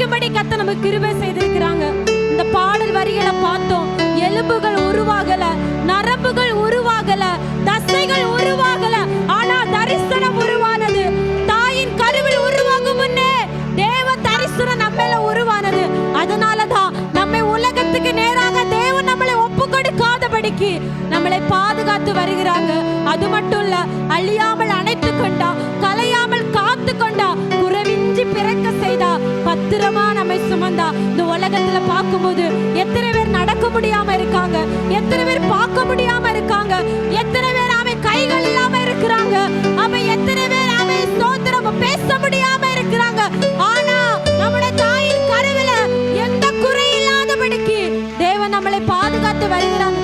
ஜெபிக்கும்படி கத்த நம்ம கிருபை செய்திருக்கிறாங்க. இந்த பாடல் வரிகளை பார்த்தோம். எலும்புகள் உருவாகல நரம்புகள் உருவாகல தசைகள் உருவாகல ஆனா தரிசனம் உருவானது. தாயின் கருவில் உருவாகும் முன்னே தேவ தரிசனம் நம்மள உருவானது. அதனாலதான் நம்மை உலகத்துக்கு நேராக தேவன் நம்மளை ஒப்பு கொடுக்காதபடிக்கு நம்மளை பாதுகாத்து வருகிறாங்க. அது மட்டும் இல்ல அழியாமல் சுமை சுமந்தா. இந்த உலகத்துல பார்க்கும்போது எத்தனை பேர் நடக்க முடியாம இருக்காங்க? எத்தனை பேர் பார்க்க முடியாம இருக்காங்க? எத்தனை பேர் அவை கைகள் இல்லாம இருக்கிறாங்க? அவன் எத்தனை பேர் அவன் சோத்திரம் பேச முடியாம இருக்கிறாங்க? ஆனா நம்முடைய தாயின் கருவில எந்த குறை இல்லாதபடிக்கு தேவன் நம்மளை பாதுகாத்து வருகிறாங்க